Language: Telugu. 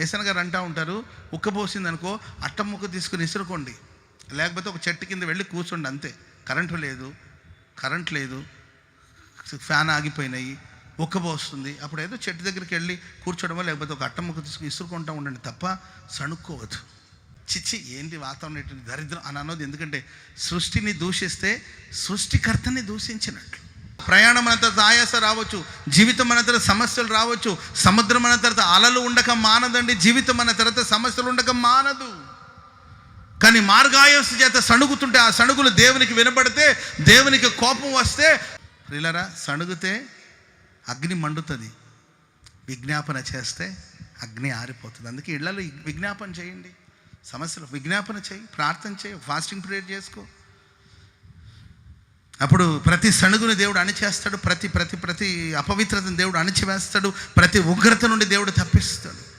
ఏసన్ గారు అంటూ ఉంటారు ఉక్కబోసింది అనుకో అట్ట ముక్క తీసుకుని ఇసురుకోండి. లేకపోతే ఒక చెట్టు కింద వెళ్ళి కూర్చోండి అంతే. కరెంటు లేదు కరెంట్ లేదు ఫ్యాన్ ఆగిపోయినాయి ఉక్కబోస్తుంది అప్పుడు ఏదో చెట్టు దగ్గరికి వెళ్ళి కూర్చోడమో లేకపోతే ఒక అట్ట ముక్క తీసుకుని ఇసురుకుంటూ ఉండండి తప్ప సణుక్కోవద్దు. చిచ్చి ఏంటి వాతావరణం ఏంటి? దరిద్రం అని అన్నది ఎందుకంటే సృష్టిని దూషిస్తే సృష్టికర్తని దూషించినట్లు. ప్రయాణం అన్న తర్వాత ఆయాస రావచ్చు జీవితం అనంతర సమస్యలు రావచ్చు సముద్రం అన్న తర్వాత అలలు ఉండక మానదండి జీవితం అన్న తర్వాత సమస్యలు ఉండక మానదు. కానీ మార్గాయస్సు చేత సణుగుతుంటే ఆ సణుగులు దేవునికి వినబడితే దేవునికి కోపం వస్తే ప్రిలరా సణుగుతే అగ్ని మండుతుంది. విజ్ఞాపన చేస్తే అగ్ని ఆరిపోతుంది. అందుకే ఇళ్ళలో విజ్ఞాపన చేయండి. సమస్యలు విజ్ఞాపన చేయి ప్రార్థన చేయి ఫాస్టింగ్ ప్రేయర్ చేసుకో. అప్పుడు ప్రతి సణుగుని దేవుడు అణిచేస్తాడు ప్రతి ప్రతి ప్రతి అపవిత్రతను దేవుడు అణిచివేస్తాడు ప్రతి ఉగ్రత నుండి దేవుడు తప్పిస్తాడు.